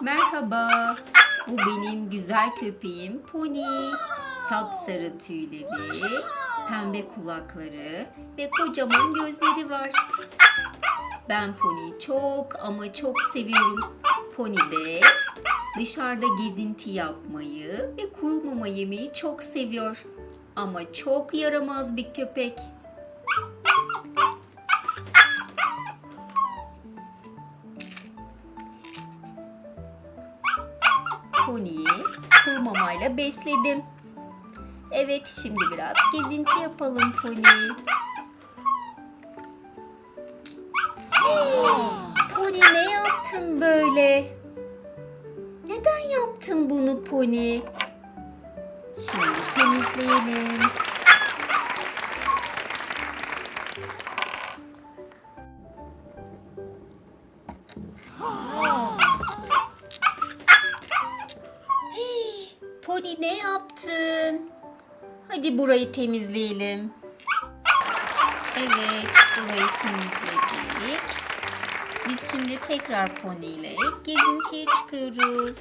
Merhaba. Bu benim güzel köpeğim Pony. Sapsarı tüyleri, pembe kulakları ve kocaman gözleri var. Ben Pony'yi çok ama çok seviyorum. Pony de dışarıda gezinti yapmayı ve kuru mama çok seviyor. Ama çok yaramaz bir köpek. Pony'yi kuru besledim. Evet şimdi biraz gezinti yapalım Pony. Pony ne yaptın böyle? Neden yaptın bunu Pony? Şimdi temizleyelim. Pony ne yaptın? Hadi burayı temizleyelim. Evet, burayı temizledik. Biz şimdi tekrar Pony ile gezintiye çıkıyoruz.